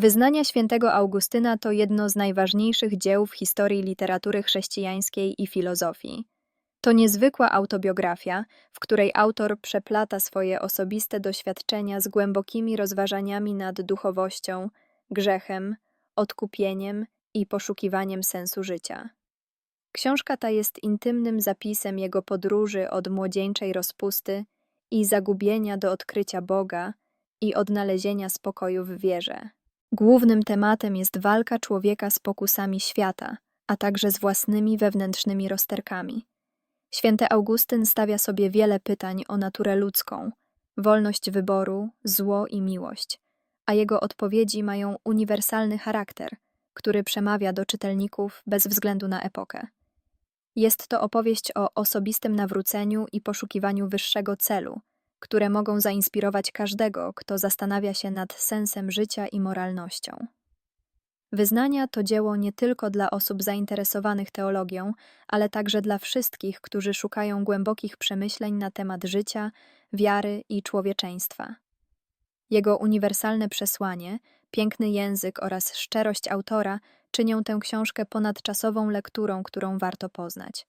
Wyznania świętego Augustyna to jedno z najważniejszych dzieł w historii literatury chrześcijańskiej i filozofii. To niezwykła autobiografia, w której autor przeplata swoje osobiste doświadczenia z głębokimi rozważaniami nad duchowością, grzechem, odkupieniem i poszukiwaniem sensu życia. Książka ta jest intymnym zapisem jego podróży od młodzieńczej rozpusty i zagubienia do odkrycia Boga i odnalezienia spokoju w wierze. Głównym tematem jest walka człowieka z pokusami świata, a także z własnymi wewnętrznymi rozterkami. Święty Augustyn stawia sobie wiele pytań o naturę ludzką, wolność wyboru, zło i miłość, a jego odpowiedzi mają uniwersalny charakter, który przemawia do czytelników bez względu na epokę. Jest to opowieść o osobistym nawróceniu i poszukiwaniu wyższego celu, które mogą zainspirować każdego, kto zastanawia się nad sensem życia i moralnością. Wyznania to dzieło nie tylko dla osób zainteresowanych teologią, ale także dla wszystkich, którzy szukają głębokich przemyśleń na temat życia, wiary i człowieczeństwa. Jego uniwersalne przesłanie, piękny język oraz szczerość autora czynią tę książkę ponadczasową lekturą, którą warto poznać.